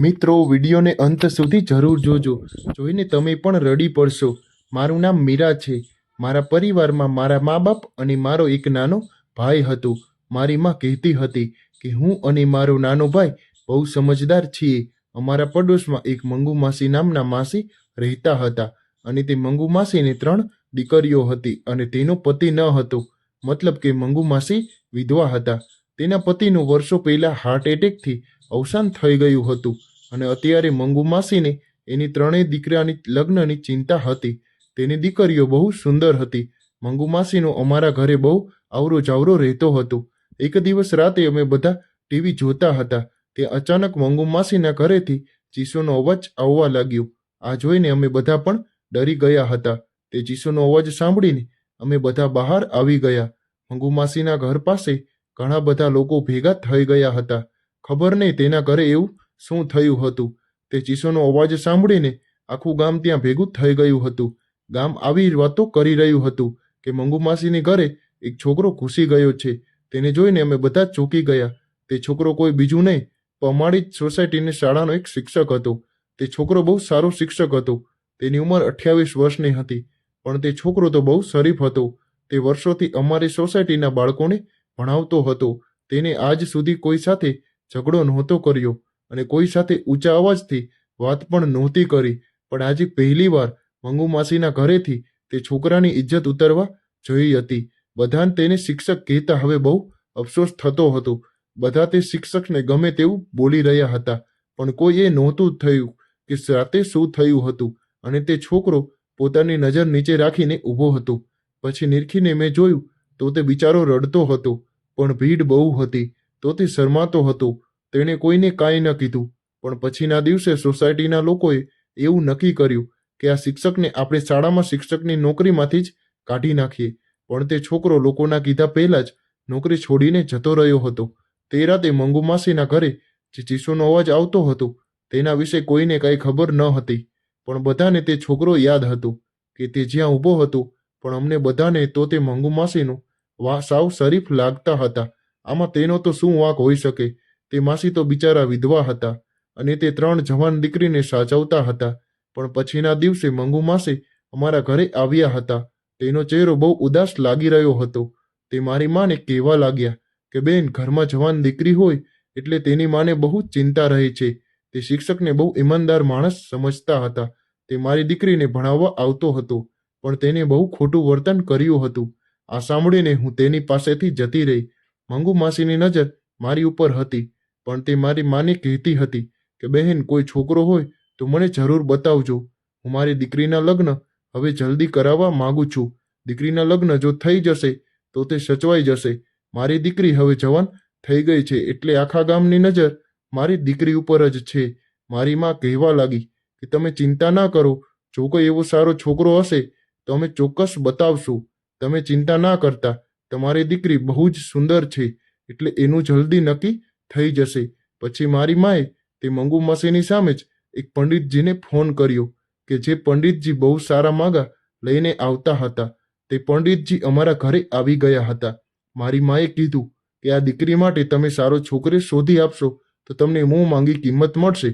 મિત્રો, વિડીયોને અંત સુધી જરૂર જોજો. જોઈને તમે પણ રડી પડશો. મારું નામ મીરા છે. મારા પરિવારમાં મારા મા બાપ અને મારો એક નાનો ભાઈ હતો. મારી માં કહેતી હતી કે, હું અને મારો નાનો ભાઈ બહુ સમજદાર છીએ. અમારા પડોશમાં એક મંગુ માસી નામના માસી રહેતા હતા અને તે મંગુ માસીને ત્રણ દીકરીઓ હતી અને તેનો પતિ ન હતો. મતલબ કે મંગુ માસી વિધવા હતા. તેના પતિનું વર્ષો પહેલા હાર્ટ એટેકથી અવસાન થઈ ગયું હતું અને અત્યારે મંગુ માસીને એની ત્રણેય દીકરાની લગ્નની ચિંતા હતી. તેની દીકરીઓ બહુ સુંદર હતી. મંગુ માસીનો અમારા ઘરે બહુ આવરો જાવરો રહેતો હતો. એક દિવસ રાતે અમે બધા ટીવી જોતા હતા. તે અચાનક મંગુ માસીના ઘરેથી ચીસોનો અવાજ આવવા લાગ્યો. આ જોઈને અમે બધા પણ ડરી ગયા હતા. તે ચીસોનો અવાજ સાંભળીને અમે બધા બહાર આવી ગયા. મંગુ માસીના ઘર પાસે ઘણા બધા લોકો ભેગા થઈ ગયા હતા. ખબર નહીં તેના ઘરે એવું શું થયું હતું. તે ચીસોનો અવાજ સાંભળીને આખું ગામ ત્યાં ભેગું થઈ ગયું હતું. ગામ આવી વાતો કરી રહ્યું હતું કે મંગુ માસીની ઘરે એક છોકરો ઘૂસી ગયો છે. તેને જોઈને અમે બધા ચોંકી ગયા. તે છોકરો કોઈ બીજું નહીં પમાડી સોસાયટીની શાળાનો એક શિક્ષક હતો. તે છોકરો બહુ સારો શિક્ષક હતો. તેની ઉંમર અઠ્યાવીસ વર્ષની હતી. પણ તે છોકરો તો બહુ શરીફ હતો. તે વર્ષોથી અમારી સોસાયટીના બાળકોને ભણાવતો હતો. તેને આજ સુધી કોઈ સાથે ઝઘડો નહોતો કર્યો અને કોઈ સાથે ઊંચા અવાજથી વાત પણ નહોતી કરી. પણ આજે પહેલીવાર મંગુ માસીના ઘરેથી તે છોકરાની ઇજ્જત ઉતરવા જોઈ હતી. બધાને તેને શિક્ષક કહેતા હવે બહુ અફસોસ થતો હતો. બધા તે શિક્ષકને ગમે તેવું બોલી રહ્યા હતા. પણ કોઈ એ નહોતું થયું કે રાતે શું થયું હતું અને તે છોકરો પોતાની નજર નીચે રાખીને ઊભો હતો. પછી નિરખીને મેં જોયું તો તે બિચારો રડતો હતો, પણ ભીડ બહુ હતી. તો તે શરમાતો હતો. તેણે કોઈને કાંઈ ન કીધું. પણ પછીના દિવસે સોસાયટીના લોકોએ એવું નક્કી કર્યું કે આ શિક્ષકને આપણે શાળામાં શિક્ષકની નોકરીમાંથી જ કાઢી નાખીએ. પણ તે છોકરો લોકોના કીધા પહેલા જ નોકરી છોડીને જતો રહ્યો હતો. તે રાતે મંગુ માસીના ઘરે જે ચીસોનો અવાજ આવતો હતો તેના વિશે કોઈને કાંઈ ખબર ન હતી. પણ બધાને તે છોકરો યાદ હતો કે તે જ્યાં ઊભો હતો. પણ અમને બધાને તો તે મંગુ માસીનો વા સાવ શરીફ લાગતા હતા. આમાં તેનો તો શું વાંક હોઈ શકે? તે માસી તો બિચારા વિધવા હતા અને તે ત્રણ જવાન દીકરીને સાચવતા હતા. પણ પછીના દિવસે મંગુ માસી અમારા ઘરે આવ્યા હતા. તેનો ચહેરો બહુ ઉદાસ લાગી રહ્યો હતો. તે મારી માને કહેવા લાગ્યા કે, બેન, ઘરમાં જવાન દીકરી હોય એટલે તેની માને બહુ ચિંતા રહે છે. તે શિક્ષકને બહુ ઈમાનદાર માણસ સમજતા હતા. તે મારી દીકરીને ભણાવવા આવતો હતો, પણ તેને બહુ ખોટું વર્તન કર્યું હતું. આ સાંભળીને હું તેની પાસેથી જતી રહી. મંગુ માસીની નજર મારી ઉપર હતી, પણ તે મારી માને કહેતી હતી કે, બહેન, કોઈ છોકરો હોય તો મને જરૂર બતાવજો. હું મારી દીકરીના લગ્ન હવે જલ્દી કરાવવા માંગુ છું. દીકરીના લગ્ન જો થઈ જશે તો તે સચવાઈ જશે. મારી દીકરી હવે જવાન થઈ ગઈ છે એટલે આખા ગામની નજર મારી દીકરી ઉપર જ છે. મારી માં કહેવા લાગી કે, તમે ચિંતા ના કરો. જો કોઈ એવો સારો છોકરો હશે તો અમે ચોક્કસ બતાવશું. તમે ચિંતા ના કરતા. તમારી દીકરી બહુ જ સુંદર છે, એટલે એનું જલ્દી નક્કી થઈ જશે. પછી મારી માએ તે મંગુ મસીની સામે જ એક પંડિતજીને ફોન કર્યો કે જે પંડિતજી બહુ સારા માગા લઈને આવતા હતા. તે પંડિતજી અમારા ઘરે આવી ગયા હતા. મારી માએ કીધું કે આ દીકરી માટે તમે સારો છોકરી શોધી આપશો, તો તમને મોં માંગી કિંમત મળશે.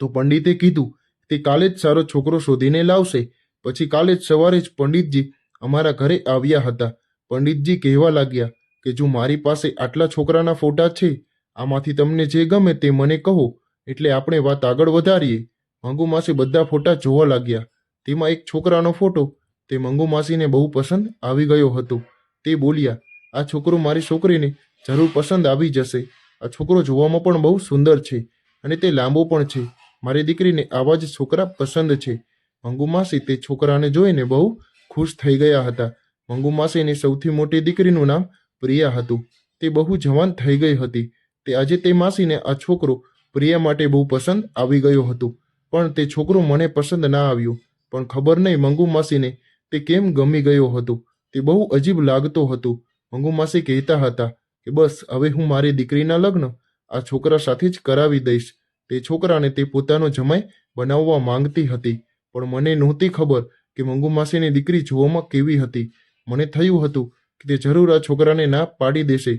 તો પંડિતે કીધું તે કાલે જ સારો છોકરો શોધીને લાવશે. પછી કાલે જ સવારે જ પંડિતજી અમારા ઘરે આવ્યા હતા. પંડિતજી કહેવા લાગ્યા કે જો મારી પાસે આટલા છોકરાના ફોટા છે, આમાંથી તમને જે ગમે તે મને કહો, એટલે આપણે વાત આગળ વધારીએ. મંગુ માસી બધા ફોટા જોવા લાગ્યા. તેમાં એક છોકરાનો ફોટો, તે મંગુ માસીને બહુ પસંદ આવી ગયો હતો. તે બોલ્યા, આ છોકરો મારી છોકરીને જરૂર પસંદ આવી જશે. આ છોકરો જોવામાં પણ બહુ સુંદર છે અને તે લાંબો પણ છે. મારી દીકરીને આવા જ છોકરા પસંદ છે. મંગુ માસી તે છોકરાને જોઈને બહુ ખુશ થઈ ગયા હતા. મંગુ માસીની સૌથી મોટી દીકરીનું નામ પ્રિયા હતું. તે બહુ જવાન થઈ ગઈ હતી. તે આજે તે માસીને આ છોકરો પ્રિયા માટે બહુ પસંદ આવી ગયો હતો. પણ તે છોકરો મને પસંદ ના આવ્યો. પણ ખબર નહીં મંગુ માસીને તે કેમ ગમી ગયો હતો. તે બહુ અજીબ લાગતો હતો. મંગુ માસી કહેતા હતા કે બસ, હવે હું મારી દીકરીના લગ્ન આ છોકરા સાથે જ કરાવી દઈશ. તે છોકરાને તે પોતાનો જમાઈ બનાવવા માંગતી હતી. પણ મને નહોતી ખબર કે મંગુ માસીની દીકરી જોવામાં કેવી હતી. મને થયું હતું કે તે જરૂર આ છોકરાને ના પાડી દેશે,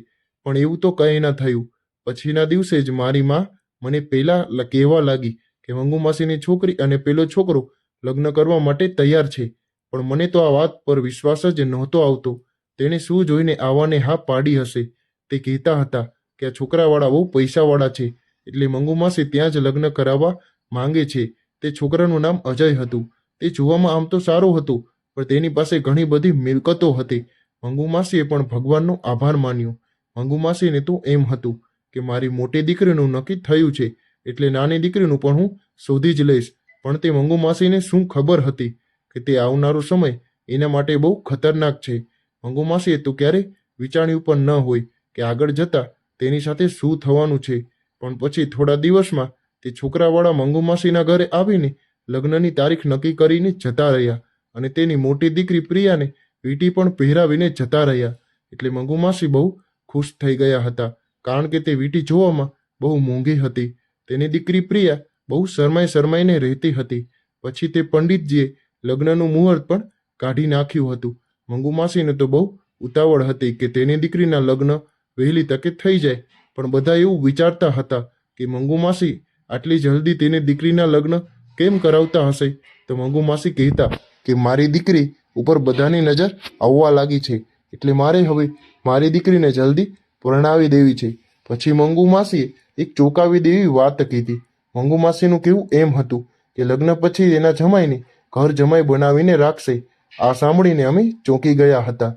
પણ એવું તો કંઈ ના થયું. પછીના દિવસે જ મારી માં મને પહેલાં કહેવા લાગી કે મંગુ માસીની છોકરી અને પેલો છોકરો લગ્ન કરવા માટે તૈયાર છે, પણ મને તો આ વાત પર વિશ્વાસ જ નહોતો આવતો. તેણે શું જોઈને આવાને હા પાડી હશે? તે કહેતા હતા કે આ છોકરાવાળા બહુ પૈસાવાળા છે, એટલે મંગુ માસી ત્યાં જ લગ્ન કરાવવા માંગે છે. તે છોકરાનું નામ અજય હતું. તે જોવામાં આમ તો સારો હતો પણ તેની પાસે ઘણી બધી મિલકતો હતી. મંગુમાસીએ પણ ભગવાનનો આભાર માન્યો. મંગુમાસીને તો એમ હતું કે મારી મોટી દીકરીનું નક્કી થયું છે એટલે નાની દીકરીનું પણ હું શોધી જ લઈશ. પણ તે મંગુમાસીને શું ખબર હતી કે તે આવનારો સમય એના માટે બહુ ખતરનાક છે. મંગુમાસીએ તો ક્યારે વિચાર્યું પણ ન હોય કે આગળ જતા તેની સાથે શું થવાનું છે. પણ પછી થોડા દિવસમાં તે છોકરાવાળા મંગુમાસીના ઘરે આવીને લગ્નની તારીખ નક્કી કરીને જતા રહ્યા. અને તેની મોટી દીકરી પ્રિયાને વીંટી પણ પહેરાવીને જતા રહ્યા. એટલે મંગુમાસી બહુ ખુશ થઈ ગયા હતા, કારણ કે તે વીંટી જોવામાં બહુ મોંઘી હતી. તેની દીકરી પ્રિયા બહુ શરમાઈ શરમાઈને રહેતી હતી. પછી તે પંડિતજીએ લગ્નનું મુહૂર્ત પણ કાઢી નાખ્યું હતું. મંગુમાસીને તો બહુ ઉતાવળ હતી કે તેની દીકરીના લગ્ન વહેલી તકે થઈ જાય. પણ બધા એવું વિચારતા હતા કે મંગુમાસી આટલી જલ્દી તેની દીકરીના લગ્ન કેમ કરાવતા હશે? તો મંગુમાસી કહેતા કે મારી દીકરી ઉપર બધાની નજર આવવા લાગી છે. એટલે મારે હવે મારી દીકરીને જલ્દી પરણાવી દેવી છે. પછી મંગુ માસીએ એક ચોંકાવી દેવી વાત કીધી. મંગુ માસીનું કેવું એમ હતું કે લગ્ન પછી એના જમાઈને ઘર જમાઈ બનાવીને રાખશે. આ સાંભળીને અમે ચોંકી ગયા હતા.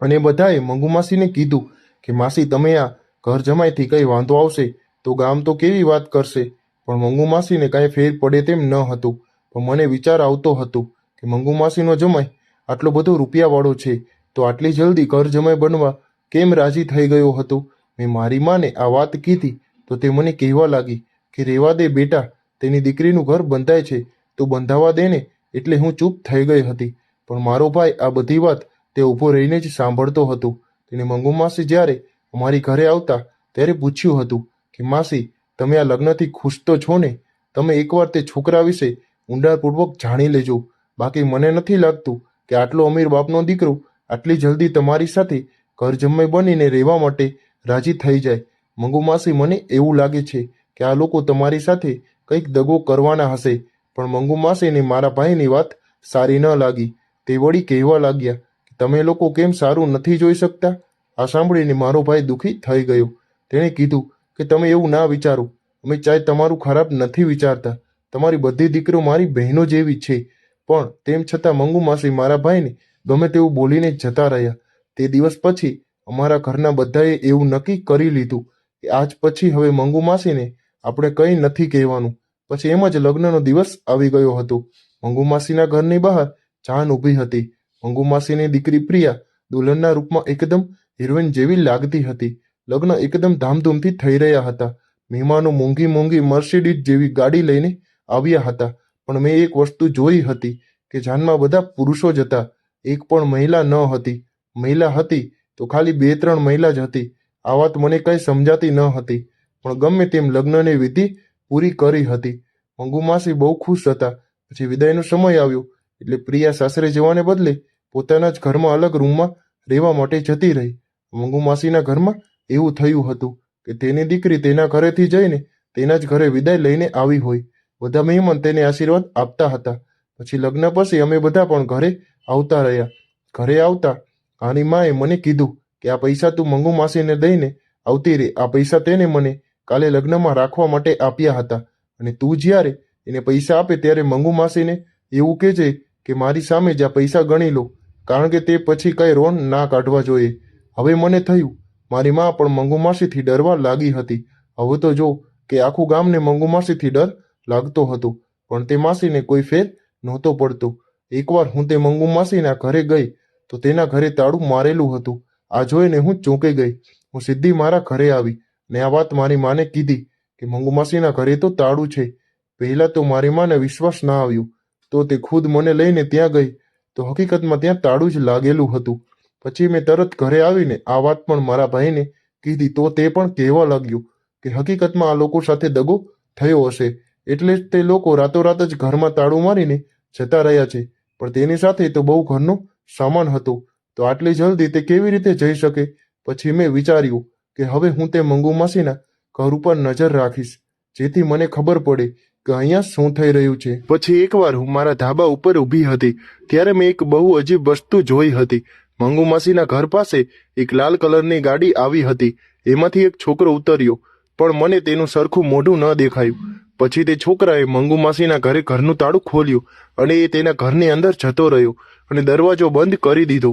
અને બધાએ મંગુ માસીને કીધું કે માસી તમે આ ઘર જમાઈથી કંઈ વાંધો આવશે તો ગામ તો કેવી વાત કરશે. પણ મંગુ માસીને કાંઈ ફેર પડે તેમ ન હતું. પણ મને વિચાર આવતો હતો કે મંગુ માસીનો જમાઈ, આટલો બધો રૂપિયાવાળો છે, તો આટલી જલ્દી ઘર જમાય બનવા કેમ રાજી થઈ ગયો હતો? મેં મારી માને આ વાત કીધી, તો તે મને કહેવા લાગી કે રેવા દે બેટા, તેની દીકરીનું ઘર બંધાય છે, તો બંધાવા દે ને એટલે હું ચૂપ થઈ ગઈ હતી. પણ મારો ભાઈ આ બધી વાત તે ઊભો રહીને જ સાંભળતો હતો. તેને મંગુ માસી જ્યારે અમારી ઘરે આવતા ત્યારે પૂછ્યું હતું કે, માસી, તમે આ લગ્નથી ખુશ તો છો ને? તમે એકવાર તે છોકરા વિશે ઊંડાણપૂર્વક જાણી લેજો. બાકી મને નથી લાગતું કે આટલો અમીર બાપનો દીકરો આટલી જલ્દી તમારી સાથે ઘર બનીને રહેવા માટે રાજી થઈ જાય. મંગુ માસી, મને એવું લાગે છે કે આ લોકો તમારી સાથે કંઈક દગો કરવાના હશે, પણ મંગુ માસીને મારા ભાઈની વાત સારી ન લાગી. તે વળી કહેવા લાગ્યા તમે લોકો કેમ સારું નથી જોઈ શકતા? આ સાંભળીને મારો ભાઈ દુઃખી થઈ ગયો. તેણે કીધું કે તમે એવું ના વિચારો. અમે ચાહે તમારું ખરાબ નથી વિચારતા. તમારી બધી દીકરીઓ મારી બહેનો જેવી છે. પણ તેમ છતાં મંગુ માસી મારા ભાઈને ગમે તેવું બોલીને જતા રહ્યા. તે દિવસ પછી અમારા ઘરના બધાએ એવું નક્કી કરી લીધું કે આજ પછી હવે મંગુ માસીને આપણે કંઈ નથી કહેવાનું. પછી એમ જ લગ્નનો દિવસ આવી ગયો હતો. મંગુ માસીના ઘરની બહાર જાન ઊભી હતી. મંગુ માસીની દીકરી પ્રિયા દુલ્હનના રૂપમાં એકદમ હિરોઈન જેવી લાગતી હતી. લગ્ન એકદમ ધામધૂમથી થઈ રહ્યા હતા. મહેમાનો મોંઘી મોંઘી મર્સિડીઝ જેવી ગાડી લઈને આવ્યા હતા. પણ મેં એક વસ્તુ જોઈ હતી કે જાનમાં બધા પુરુષો જ હતા. એક પણ મહિલા ન હતી. મહિલા હતી તો ખાલી બે ત્રણ મહિલા જ હતી. આ વાત મને કંઈ સમજાતી ન હતી. પણ ગમે તેમ લગ્નની વિધિ પૂરી કરી હતી. મંગુમાસી બહુ ખુશ હતા. પછી વિદાયનો સમય આવ્યો. એટલે પ્રિયા સાસરે જવાને બદલે પોતાના જ ઘરમાં અલગ રૂમમાં રહેવા માટે જતી રહી. મંગુ માસીના ઘરમાં એવું થયું હતું કે તેની દીકરી તેના ઘરેથી જઈને તેના જ ઘરે વિદાય લઈને આવી હોય. બધા મહેમાન તેને આશીર્વાદ આપતા હતા. પછી લગ્ન પછી અમે બધા પણ ઘરે આવતા રહ્યા. ઘરે આવતા આની માએ મને કીધું કે, આ પૈસા તું મંગુ માસીને દઈને આવતી રે. આ પૈસા તેને મને કાલે લગ્નમાં રાખવા માટે આપ્યા હતા. અને તું જ્યારે એને પૈસા આપે ત્યારે મંગુ માસીને એવું કહેજે કે, મારી સામે જ આ પૈસા ગણી લો, કારણ કે તે પછી કઈ રોન ના કાઢવા જોઈએ. હવે મને થયું, મારી મા પણ મંગુ માસીથી ડરવા લાગી હતી. હવે તો જો કે આખું ગામને મંગુ માસીથી ડર લાગતો હતો. પણ તે માસીને કોઈ ફેર નહોતો પડતો. એકવાર હું તે મંગુ માસીના ઘરે ગઈ, તો તેના ઘરે તાળું મારેલું હતું. આ જોઈને હું ચોંકી ગઈ. હું સીધી મારા ઘરે આવી ને આ વાત મારી માને કીધી કે મંગુ માસીના ઘરે તો તાળું છે. પહેલા તો મારી માને વિશ્વાસ ના આવ્યો. તો તે ખુદ મને લઈને ત્યાં ગઈ. તો હકીકતમાં ત્યાં તાળું જ લાગેલું હતું. પછી મેં તરત ઘરે આવીને આ વાત પણ મારા ભાઈને કીધી તો તે પણ કહેવા લાગ્યું કે હકીકતમાં આ લોકો સાથે દગો થયો હશે. એટલે જ તે લોકો રાતોરાત જ ઘરમાં તાળું મારીને જતા રહ્યા છે. પણ તેની સાથે તો બહુ ઘરનો સામાન હતો. તો આટલી જલ્દી તે કેવી રીતે જઈ શકે? પછી મેં વિચાર્યું કે હવે હું તે મંગુ માસીના ઘર ઉપર નજર રાખીશ, જેથી મને ખબર પડે કે અહીંયા શું થઈ રહ્યું છે. પછી એકવાર હું મારા ધાબા ઉપર ઊભી હતી, ત્યારે મેં એક બહુ અજીબ વસ્તુ જોઈ હતી. મંગુ માસીના ઘર પાસે એક લાલ કલરની ગાડી આવી હતી. એમાંથી એક છોકરો ઉતર્યો, પણ મને તેનું સરખું મોઢું ન દેખાયું. પછી તે છોકરાએ મંગુ માસીના ઘરે ઘરનું તાળું ખોલ્યું અને એ તેના ઘરની અંદર જતો રહ્યો અને દરવાજો બંધ કરી દીધો.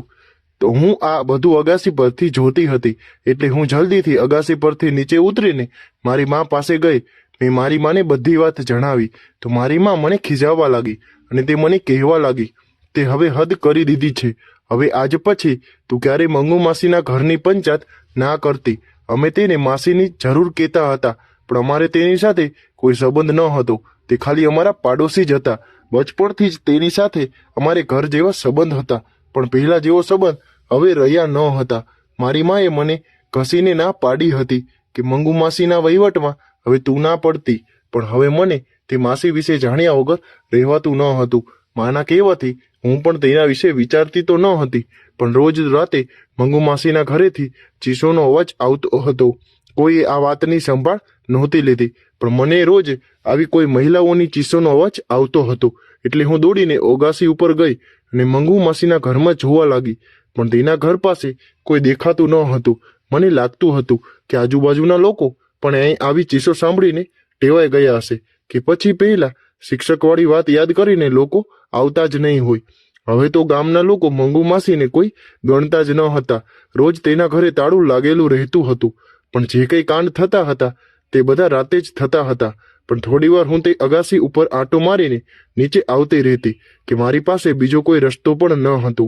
તો હું આ બધું અગાસી પરથી જોતી હતી એટલે હું જલ્દીથી અગાસી પરથી નીચે ઉતરીને મારી મા પાસે ગઈ. મેં મારી માને બધી વાત જણાવી. તો મારી મા મને ખીજાવવા લાગી અને તે મને કહેવા લાગી, તે હવે હદ કરી દીધી છે. હવે આજ પછી તું ક્યારે મંગુ માસીના ઘરની પંચાયત ના કરતી. અમે તેને માસીની જરૂર કહેતા હતા. પણ અમારે તેની સાથે કોઈ સંબંધ ન હતો. તે ખાલી અમારા પાડોશી જ હતા. બચપણથી જ તેની સાથે અમારે ઘર જેવા સંબંધ હતા. પણ પહેલા જેવો સંબંધ હવે રહ્યા ન હતા. મારી માએ મને ઘસીને ના પાડી હતી કે મંગુ માસીના વહીવટમાં હવે તું ના પડતી. પણ હવે મને તે માસી વિશે જાણ્યા વગર રહેવાતું ન હતું. માના કહેવાથી હું પણ તેના વિશે વિચારતી તો ન હતી. પણ રોજ રાતે મંગુ માસીના ઘરેથી ચીસોનો અવાજ આવતો હતો. કોઈએ આ વાતની સંભાળ નહોતી લીધી. પણ મને રોજ આવી કોઈ મહિલાઓની ચીસોનો અવાજ આવતો હતો. એટલે હું દોડીને ઓગાસી ઉપર ગઈ અને મંગુ માસીના ઘરમાં જોવા લાગી. પણ તેના ઘર પાસે કોઈ દેખાતું ન હતું. મને લાગતું હતું કે આજુબાજુના લોકો પણ અહીં આવી ચીસો સાંભળીને ટેવાઈ ગયા હશે કે પછી પહેલા શિક્ષકવાળી વાત યાદ કરીને લોકો આવતા જ નહીં હોય. હવે તો ગામના લોકો મંગુ માસીને કોઈ ગણતા જ ન હતા. રોજ તેના ઘરે તાળું લાગેલું રહેતું હતું. પણ જે કંઈ કાંડ થતા હતા તે બધા રાતે જ થતા હતા. પણ થોડીવાર હું તે અગાસી ઉપર આંટો મારીને નીચે આવતી રહેતી કે મારી પાસે બીજો કોઈ રસ્તો પણ ન હતો.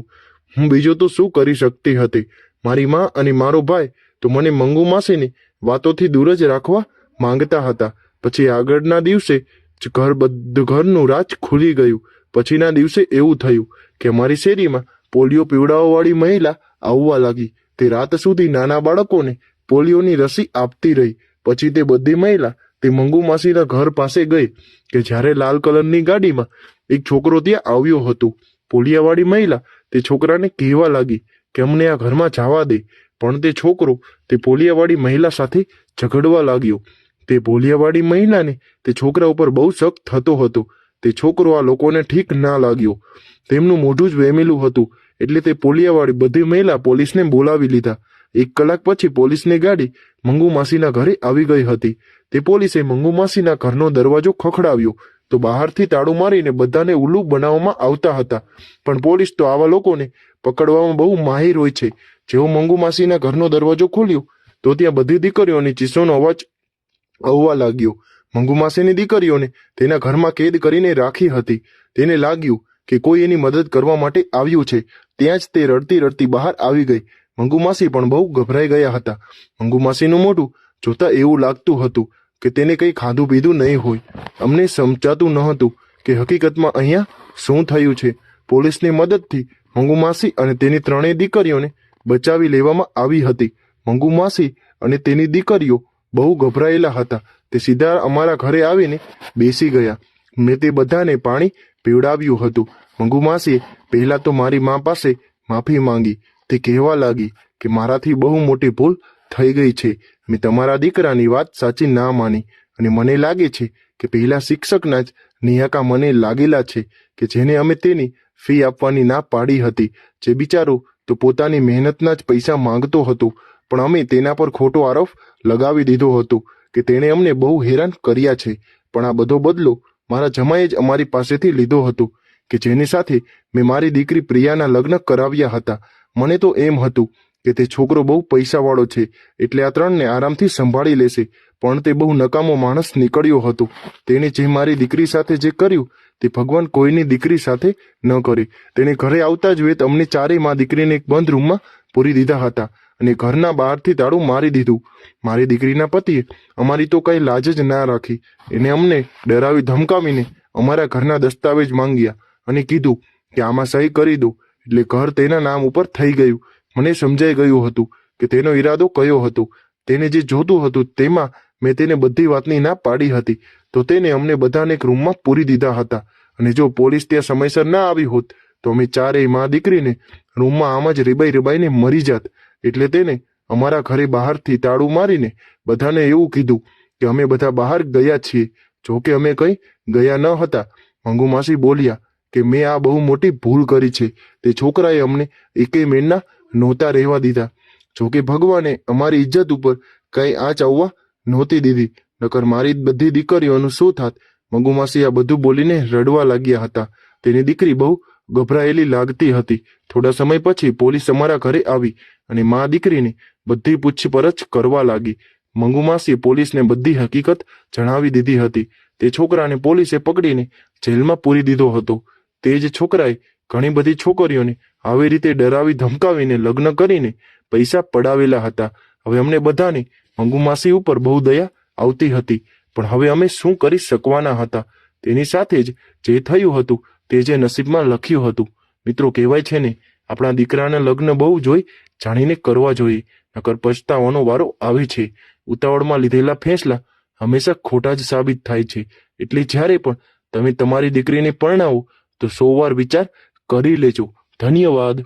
હું બીજો તો શું કરી શકતી હતી? મારી માં અને મારો ભાઈ તો મને મંગુ માસીની વાતોથી દૂર જ રાખવા માંગતા હતા. પછી આગળના દિવસે જ ઘર બધું, ઘરનું રાજ ખુલી ગયું. પછીના દિવસે એવું થયું કે અમારી શેરીમાં પોલિયો પીવડાવવાવાળી મહિલા આવવા લાગી. તે રાત સુધી નાના બાળકોને પોલિયોની રસી આપતી રહી. પછી તે બધી મહિલા તે મંગુ માસીના ઘર પાસે ગઈ કે જ્યારે લાલ કલરની ગાડીમાં એક છોકરો ત્યાં આવ્યો હતો. પોલિયાવાળી મહિલા તે છોકરાને કહેવા લાગી કે અમને આ ઘરમાં જવા દે, પણ તે છોકરો તે પોલિયાવાળી મહિલા સાથે ઝઘડવા લાગ્યો. તે પોલિયાવાળી મહિલાને તે છોકરા ઉપર બહુ શક થતો હતો. તે છોકરો આ લોકોને ઠીક ના લાગ્યો. તેમનું મોઢું જ વેમેલું હતું, એટલે તે પોલિયાવાળી બધી મહિલા પોલીસને બોલાવી લીધા. એક કલાક પછી પોલીસની ગાડી મંગુ માસીના ઘરે આવી ગઈ હતી. તે પોલીસે મંગુ માસીના ઘરનો દરવાજો ખખડાવ્યો તો બહારથી તાળું મારીને બધાને ઉલ્લુ બનાવવામાં આવતા હતા. પણ પોલીસ તો આવા લોકોને પકડવામાં બહુ માહિર હોય છે. જેવો મંગુ માસીના ઘરનો દરવાજો ખોલ્યો તો ત્યાં બધી દીકરીઓની ચીસોનો અવાજ આવવા લાગ્યો. મંગુ માસીની દીકરીઓને તેના ઘરમાં કેદ કરીને રાખી હતી. તેને લાગ્યું કે કોઈ એની મદદ કરવા માટે આવ્યું છે. ત્યાં જ તે રડતી રડતી બહાર આવી ગઈ. મંગુ માસી પણ બહુ ગભરાઈ ગયા હતા. મંગુમાસીનું મોઢું જોતા એવું લાગતું હતું કે તેને કંઈ ખાધું પીધું નહીં હોય. અમને સમજાતું ન હતું કે હકીકતમાં અહીંયા શું થયું છે. પોલીસની મદદથી મંગુમાસી અને તેની ત્રણેય દીકરીઓને બચાવી લેવામાં આવી હતી. મંગુમાસી અને તેની દીકરીઓ બહુ ગભરાયેલા હતા. તે સીધા અમારા ઘરે આવીને બેસી ગયા. મેં તે બધાને પાણી પીવડાવ્યું હતું. મંગુમાસીએ પહેલાં તો મારી મા પાસે માફી માંગી. તે કહેવા લાગી કે મારાથી બહુ મોટી ભૂલ થઈ ગઈ છે. મેં તમારા દીકરાની વાત સાચી ના માની અને મને લાગે છે કે પહેલા શિક્ષકના જ નિહાકા મને લાગેલા છે કે જેને અમે તેની ફી આપવાની ના પાડી હતી. જે બિચારો તો પોતાની મહેનતના જ પૈસા માંગતો હતો, પણ અમે તેના પર ખોટો આરોપ લગાવી દીધો હતો કે તેણે અમને બહુ હેરાન કર્યા છે. પણ આ બધો બદલો મારા જમાએ જ અમારી પાસેથી લીધો હતો કે જેની સાથે મેં મારી દીકરી પ્રિયાના લગ્ન કરાવ્યા હતા. મને તો એમ હતું કે તે છોકરો બહુ પૈસાવાળો છે, એટલે આ ત્રણને આરામથી સંભાળી લેશે. પણ તે બહુ નકામો માણસ નીકળ્યો હતો. તેણે જે મારી દીકરી સાથે જે કર્યું, તે ભગવાન કોઈની દીકરી સાથે ન કરે. તેણે ઘરે આવતા જ વેત અમને ચારેય મા દીકરીને એક બંધ રૂમમાં પૂરી દીધા હતા અને ઘરના બહારથી તાળું મારી દીધું. મારી દીકરીના પતિએ અમારી તો કઈ લાજ જ ના રાખી. એને અમને ડરાવી ધમકાવીને અમારા ઘરના દસ્તાવેજ માંગ્યા અને કીધું કે આમાં સહી કરી દો. એટલે ઘર તેના નામ ઉપર થઈ ગયું. મને સમજાઈ ગયું હતું કે તેનો ઈરાદો કયો હતો. તેને જે જોતું હતું તેમાં મેં તેને બધી વાતની ના પાડી હતી. તો તેને અમને બધાને એક રૂમમાં પૂરી દીધા હતા. અને જો પોલીસ ત્યાં સમયસર ના આવી હોત, તો અમે ચારેય મા દીકરીને રૂમમાં આમ જ રીબાઈ રીબાઈને મરી જાત. એટલે તેને અમારા ઘરે બહારથી તાળું મારીને બધાને એવું કીધું કે અમે બધા બહાર ગયા છીએ. જોકે અમે કંઈ ગયા ન હતા. મંગુ માસી બોલ્યા કે મેં આ બહુ મોટી ભૂલ કરી છે. તે છોકરાએ અમને એકેય મેળના નહોતા રહેવા દીધા. જોકે ભગવાને અમારી ઇજ્જત ઉપર કંઈ આંચ આવવા નહોતી દીધી. નકર મારી બધી દીકરીઓનું શું થાત? મંગુમાસી આ બધું બોલીને રડવા લાગ્યા હતા. તેની દીકરી બહુ ગભરાયેલી લાગતી હતી. થોડા સમય પછી પોલીસ અમારા ઘરે આવી અને મા દીકરીને બધી પૂછપરછ કરવા લાગી. મંગુમાસીએ પોલીસને બધી હકીકત જણાવી દીધી હતી. તે છોકરાને પોલીસે પકડીને જેલમાં પૂરી દીધો હતો. તે જ છોકરાએ ઘણી બધી છોકરીઓને આવી રીતે ડરાવી ધમકાવીને લગ્ન કરીને પૈસા પડાવેલા હતા. હવે અમને બધાને મંગુમાસી ઉપર બહુ દયા આવતી હતી. પણ હવે અમે શું કરી શકવાના હતા? તેની સાથે જ જે થયું હતું તે જે નસીબમાં લખ્યું હતું. મિત્રો, કહેવાય છે ને, આપણા દીકરાના લગ્ન બહુ જોઈ જાણીને કરવા જોઈએ. નકર પછતાવાનો વારો આવે છે. ઉતાવળમાં લીધેલા ફેંસલા હંમેશા ખોટા જ સાબિત થાય છે. એટલે જ્યારે પણ તમે તમારી દીકરીને પરણાવો તો સો વાર વિચાર કરી લેજો. ધન્યવાદ.